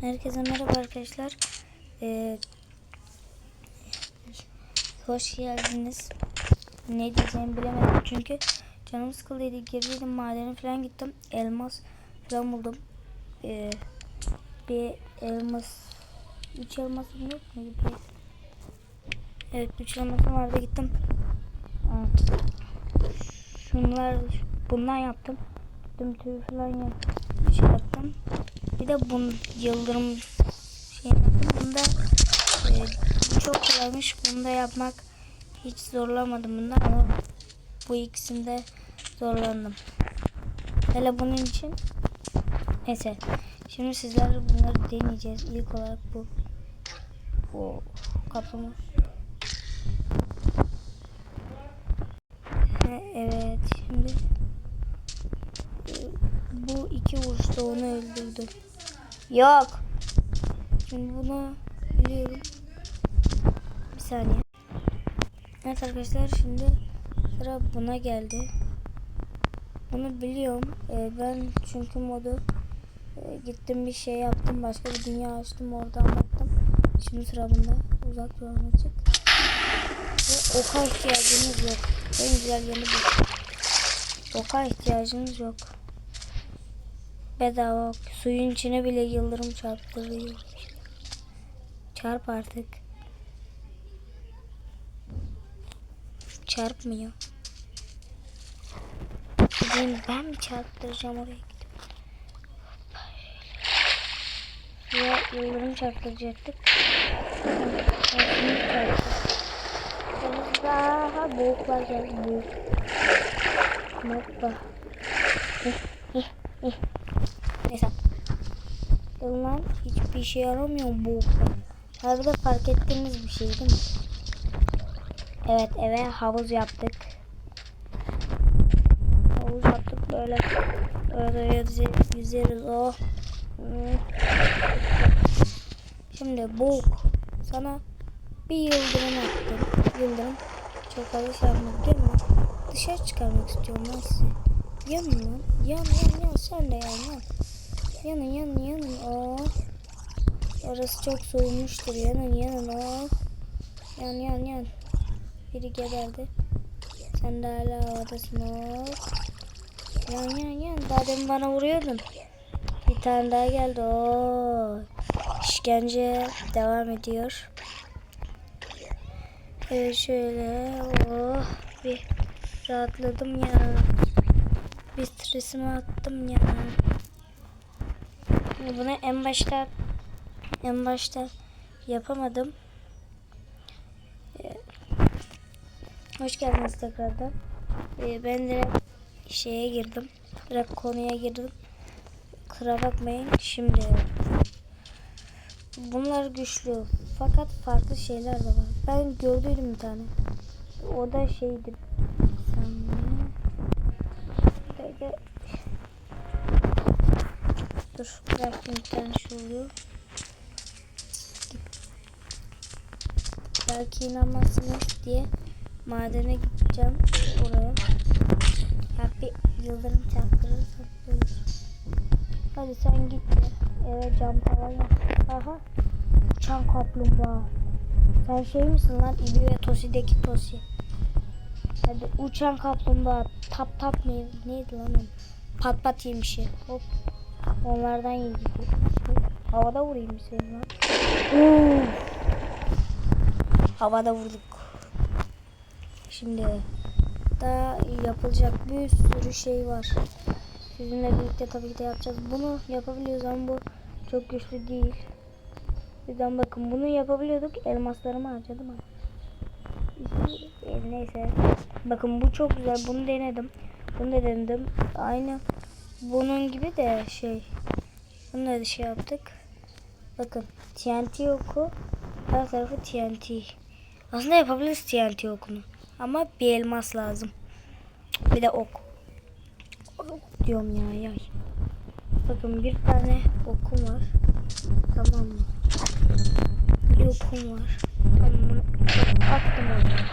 Herkese merhaba arkadaşlar. Ee, hoş geldiniz. Ne diyeceğimi bilemedim çünkü canım sıkıldıydı. Girdiydim madene falan gittim. Elmas falan buldum. Ee, bir elmas üç elmasım yok mu? Evet üç elmasım vardı gittim. Şunlar bundan yaptım. Gittim tüy falan yap- şey yaptım. De bun yıldırım şey. Bunda e, çok kolaymış. Bunu da yapmak hiç zorlamadım bunda ama bu ikisinde zorlandım. Hele bunun için neyse. Şimdi sizlerle bunları deneyeceğiz. İlk olarak bu bu He, Evet şimdi e, bu iki vuruşta onu öldürdü. Yok. Şimdi bunu biliyorum. Bir saniye. Evet arkadaşlar şimdi sıra buna geldi. Bunu biliyorum. Ee, ben çünkü modu e, gittim bir şey yaptım. Başka bir dünya açtım. Oradan baktım. Şimdi sıra bunda. Uzak durana çık. Ve oka ihtiyacımız yok. En güzel yanı bu. Oka ihtiyacımız yok. Bedava. Suyun içine bile yıldırım çarptırıyor. Çarp artık. Çarpmıyor. Gideyim ben mi çarptıracağım oraya gidip. Ya yıldırım çarptıracaktık. Daha boğuklar geldi. Boğuk. Hoppa. Lan hiçbir işe yaramıyor bu. Tabi de fark ettiğimiz bir şey değil mi? Evet eve havuz yaptık. Havuz yaptık böyle. Böyle yüzeriz. yüzeriz. Oh. Hmm. Şimdi boğuk. Sana bir yıldırım attım. Yıldırım çok alış yapmak değil mi? Dışarı çıkarmak istiyorum ben sizi. Yanın lan. Yan yan yan. Sen de yan yan. Yanın yanın yanın. Oh. Orası çok soğumuştur. Yanın yanın. Oh. Yan yan yan. Biri geberdi. Sen de hala havadasın. Oh. Yan yan yan. Daha demin bana vuruyordun. Bir tane daha geldi. Oo. İşkence devam ediyor. Evet şöyle. Oh. Bir rahatladım ya. Bir stresimi attım ya. Bunu en başta en başta yapamadım. Ee, hoş geldiniz tekrardan. Ee, ben direkt şeye girdim. Direkt konuya girdim. Kusura bakmayın. Şimdi bunlar güçlü. Fakat farklı şeyler de var. Ben gördüydüm bir tane. O da şeydi. Dur bıraktım bir tane şu oluyor. Belki inanmazsınız diye madene gideceğim oraya. Ya bir yıldırım çarptırırsak olur. Hadi sen git de eve cam falan yap. Aha. Uçan kaplumbağa. Sen şey misin lan İbi ve Tosi'deki Tosi? Hadi uçan kaplumbağa. Tap tap mı? Neydi lan o? Pat pat yemişi. Hop. Onlardan yedik. Havada vurayım bir seni lan. Havada vurduk. Şimdi daha yapılacak bir sürü şey var. Sizinle birlikte tabii ki de yapacağız. Bunu yapabiliyoruz ama bu çok güçlü değil. Bizden bakın bunu yapabiliyorduk. Elmaslarımı harcadım ama. Neyse. Bakın bu çok güzel. Bunu denedim. Bunu da denedim. Aynı bunun gibi de şey. Bunu da şey yaptık. Bakın TNT oku. Her tarafı TNT. Aslında yapabiliriz TNT okunu. Ama bir elmas lazım. Bir de ok. Ok diyorum ya yay. Bakın bir tane okum var. Tamam mı? Bir okum var. Tamam attım onu.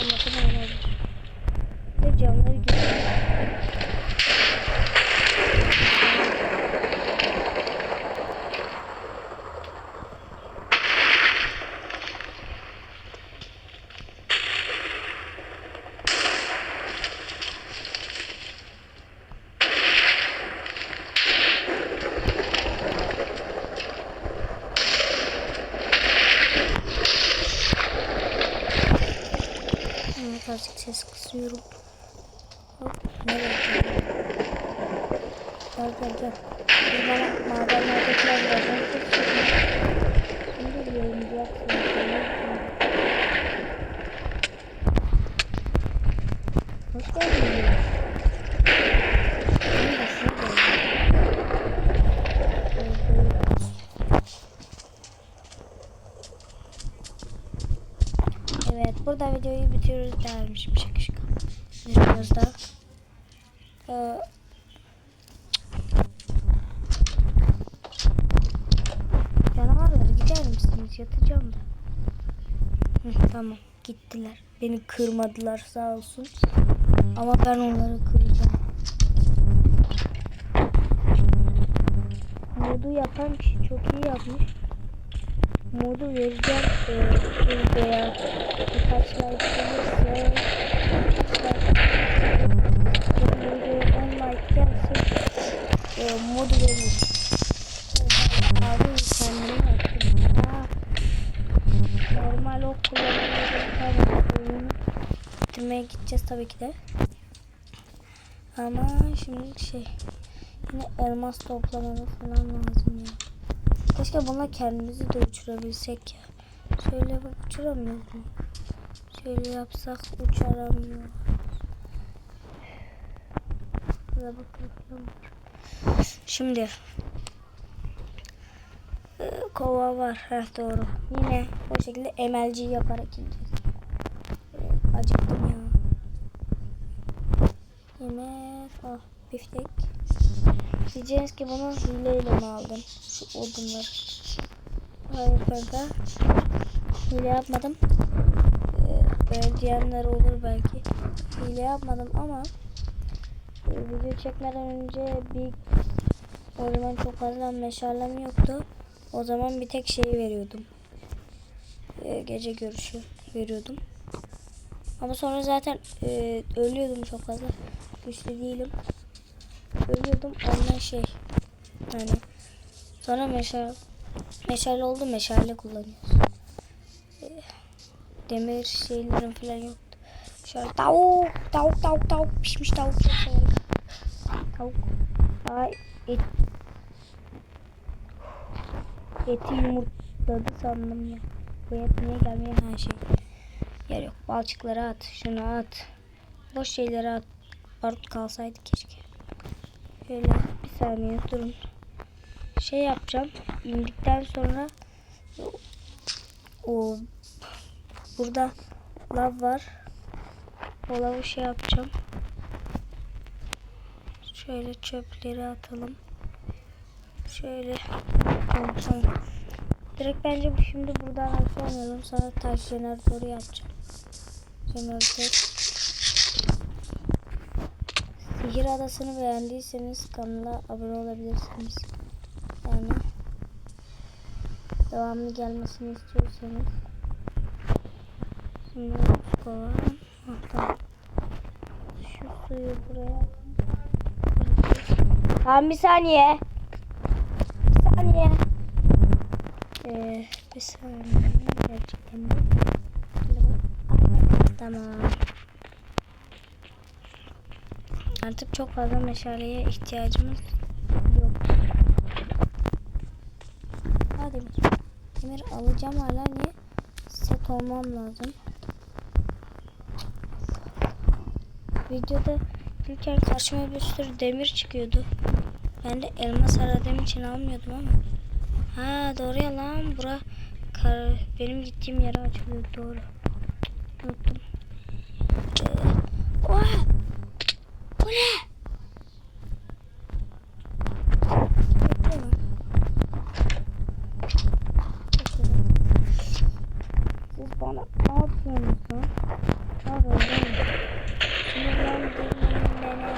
Oldu. Ve camları gidiyor. Ses kısıyorum. Hop. Nereye? Gel gel gel. Bana madenlerdekiler birazdan keseceğim. Şimdi bir yayınlayacaksın. Hoş geldin. Benim de şurada. Evet burada bitiriyoruz dermişim şaka şaka. Biraz da. Ee, Canavarlar gider misiniz? Yatacağım da. Hı, tamam gittiler. Beni kırmadılar sağ olsun. Ama ben onları kıracağım. Modu yapan kişi çok iyi yapmış. Modu vereceğim e, videoya birkaç like gelirse bu videoya 10 like gelse e, modu veririm. Abi kendime yaptım. Aa, normal ok kullanımıyla oyunu bitirmeye gideceğiz tabii ki de. Ama şimdi şey yine elmas toplamamız falan lazım ya. Keşke buna kendimizi de uçurabilsek ya. Şöyle bak uçuramıyoruz mu? Şöyle yapsak uçaramıyor. Burada bakalım. Şimdi e, kova var. Heh, doğru. Yine o şekilde emelci yaparak gideceğiz. E, acıktım ya. Yemek. Ah biftek. Diyeceğiniz ki bunu hileyle mi aldım? Şu odunları. Hayır kanka. Hile yapmadım. Ee, böyle diyenler olur belki. Hile yapmadım ama e, video çekmeden önce bir o zaman çok fazla meşalem yoktu. O zaman bir tek şeyi veriyordum. Ee, gece görüşü veriyordum. Ama sonra zaten e, ölüyordum çok fazla. Güçlü değilim ölüyordum ondan şey yani sonra meşale meşale oldu meşale kullanıyoruz. Ee, Demir şeylerim falan yoktu. Şöyle tavuk tavuk tavuk tavuk pişmiş tavuk çok severim. Tavuk. Ay et. Eti yumurtladı sandım ya. Bu et niye gelmiyor her şey. Yer yok. Balçıkları at. Şunu at. Boş şeyleri at. Barut kalsaydı keşke. Şöyle bir saniye durun. Şey yapacağım. İndikten sonra o burada lav var. O lavı şey yapacağım. Şöyle çöpleri atalım. Şöyle. Tamam, tamam. Direkt bence şimdi buradan açmayalım. Sonra taş jeneratörü yapacağım. Jeneratör. Sihir Adası'nı beğendiyseniz kanala abone olabilirsiniz. Yani devamlı gelmesini istiyorsanız. Şimdi şu kova. Tamam. Şu suyu buraya. Tamam bir saniye. Bir saniye. Ee, bir saniye. Gerçekten? Tamam. Artık çok fazla meşaleye ihtiyacımız yok. Hadi demir alacağım hala niye? Set olmam lazım. Videoda ilk karşıma bir sürü demir çıkıyordu. Ben de elmas aradığım için almıyordum ama. Ha doğru ya lan. Bura kar, benim gittiğim yere açılıyor doğru. Unuttum. Ee, oha! Bu ne? Siz bana ne yapıyorsunuz lan? Ne yapıyorsunuz? Sinirlendirmeyin beni.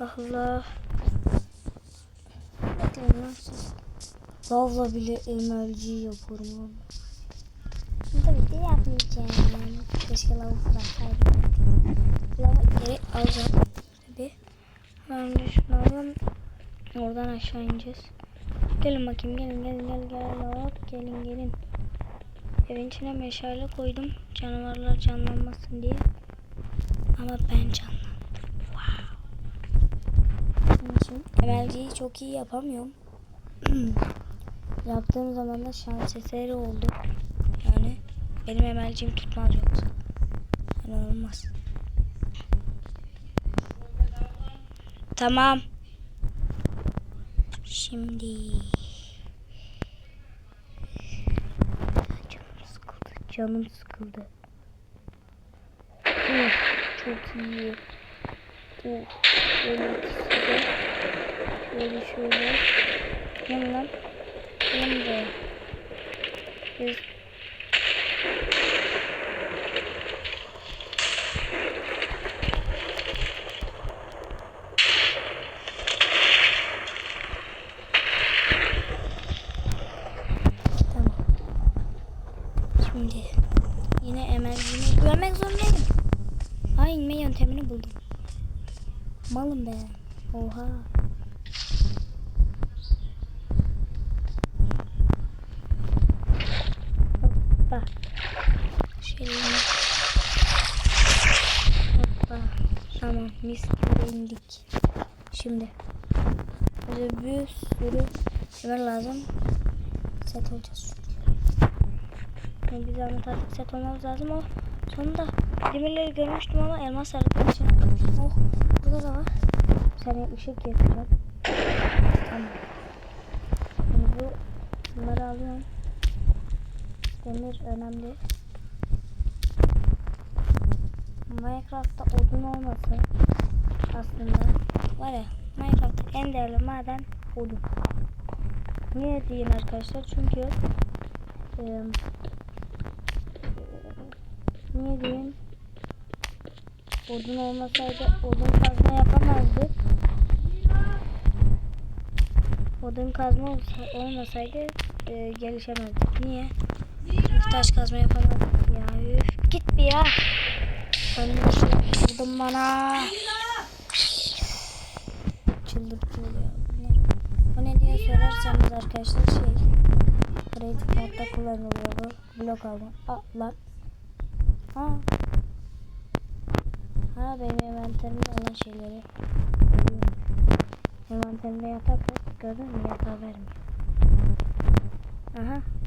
Allah. Bekleyin lan siz. Lavla bile MLG yapıyorum lan. Tabii ki yapmayacağım. Keşke lavı bıraksaydım. Lavı geri alacağım. Tabii. Ben alalım. Oradan aşağı ineceğiz. Gelin bakayım gelin gelin gelin gelin hop gelin gelin. Evin içine meşale koydum. Canavarlar canlanmasın diye. Ama ben canlandım. Wow. Onun için emelciyi çok iyi yapamıyorum. Yaptığım zaman da şans eseri oldu. Yani benim emelciğim tutmaz yoksa. Yani olmaz. Tamam. Şimdi canım sıkıldı. Canım sıkıldı. Uf, çok iyi. Uf, şöyle size. Şöyle. Gelin lan. Buraya. Biz Tamam. Şimdi yine emelliğime güvenmek zorundayım. Aa inme yöntemini buldum. Malım be. Oha. Hoppa. Şöyle. Hoppa. Tamam mis gibi indik. Şimdi. Bize bir sürü şeyler lazım. Set olacağız. Yani bize zahmet artık set olmamız lazım o. Sonunda demirleri görmüştüm ama elmas aradığı için. Oh burada da var. Saniye ışık yakacağım. Tamam. Şimdi bu bunları alıyorum. Demir önemli. Minecraft'ta odun olması aslında var ya Minecraft'ta en değerli maden odun. Niye diyeyim arkadaşlar? Çünkü e, niye diyeyim? Odun olmasaydı odun kazma yapamazdık. Odun kazma olmasaydı e, gelişemezdik. Niye? Taş kazma yapamazdık ya. Üf, git bir ya. Şey yaptırdın bana. Çıldırtıyor ya. bunlar. Bu ne diye sorarsanız arkadaşlar şey Creative modda kullanılıyor bu. Blok aldım. Aa lan. Ha. Ha benim envanterimde olan şeyleri. Envanterimde yatak var. Gördün mü yatağı vermiyor. Aha.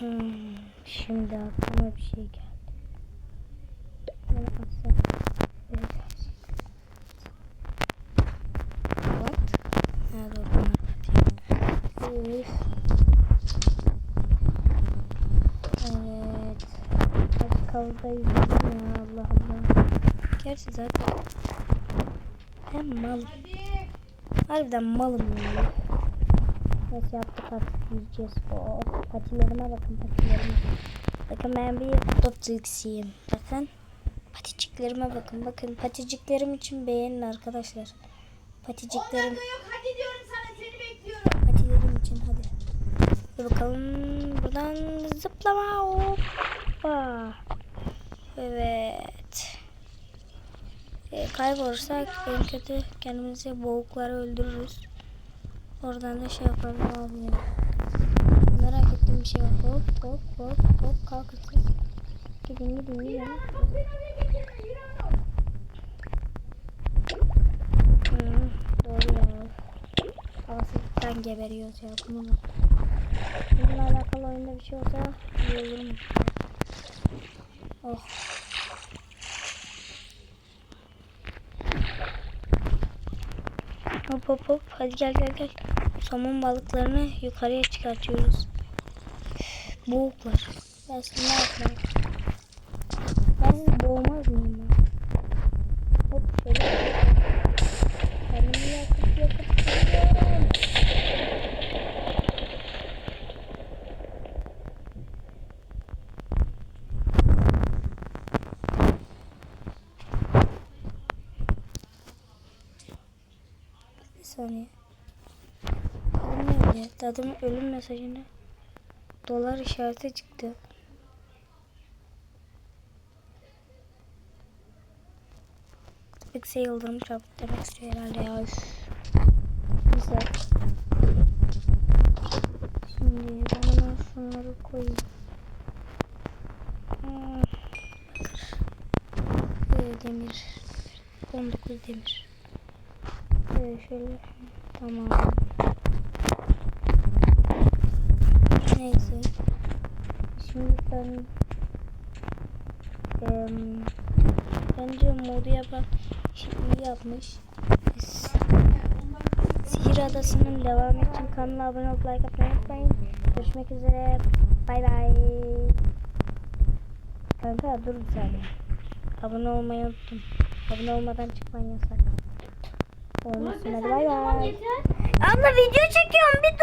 Şimdi aklıma bir şey geldi. Bunu atsam. Evet. What? Ha doğru bunu atayım. Üf. Evet. Hadi kavga yüzüyorum ya Allah Allah. Gerçi zaten ben malım. Harbiden malım ya. Nasıl yaptık artık yiyeceğiz. Oh, patilerime bakın patilerime. Bakın ben bir topçuksuyum. Bakın. Paticiklerime bakın. Bakın paticiklerim için beğenin arkadaşlar. Paticiklerim. yok hadi diyorum sana seni bekliyorum. Patilerim için hadi. Dur bakalım. Buradan zıplama. Hoppa. Evet. E, kaybolursak en kötü kendimizi boğukları öldürürüz. Oradan da şey yaparız abi ya. Merak ettiğim bir şey var. Hop hop siz. Gidin gidin gidin. Hmm, doğru ya. Havasızlıktan geberiyoruz ya bunu. Bununla alakalı oyunda bir şey olsa iyi olur mu? Oh. Hop hop hop. Hadi gel gel gel. Somon balıklarını yukarıya çıkartıyoruz. Boğuklar. Ben sizi ne yapmam? Ben sizi boğmaz mıyım? Hop şöyle. Kendimi yakıp yakıp duruyorum. Bir saniye. Adamın ölüm mesajında dolar işareti çıktı. X'e yıldırım çarptı demek istiyor herhalde ya. Neyse. Şimdi ben hemen şunları koyayım. Hmm. Ee, demir. 19 demir. Ee, şöyle. Tamam. Neyse. Şimdi ben Em, bence modu yapan şey iyi yapmış. Sihir Adası'nın devamı için kanala abone olup like atmayı unutmayın. Görüşmek üzere. Bay bay. Kanka dur bir saniye. Abone olmayı unuttum. Abone olmadan çıkman yasak. Olmasın hadi bay bay. Abla video çekiyorum bir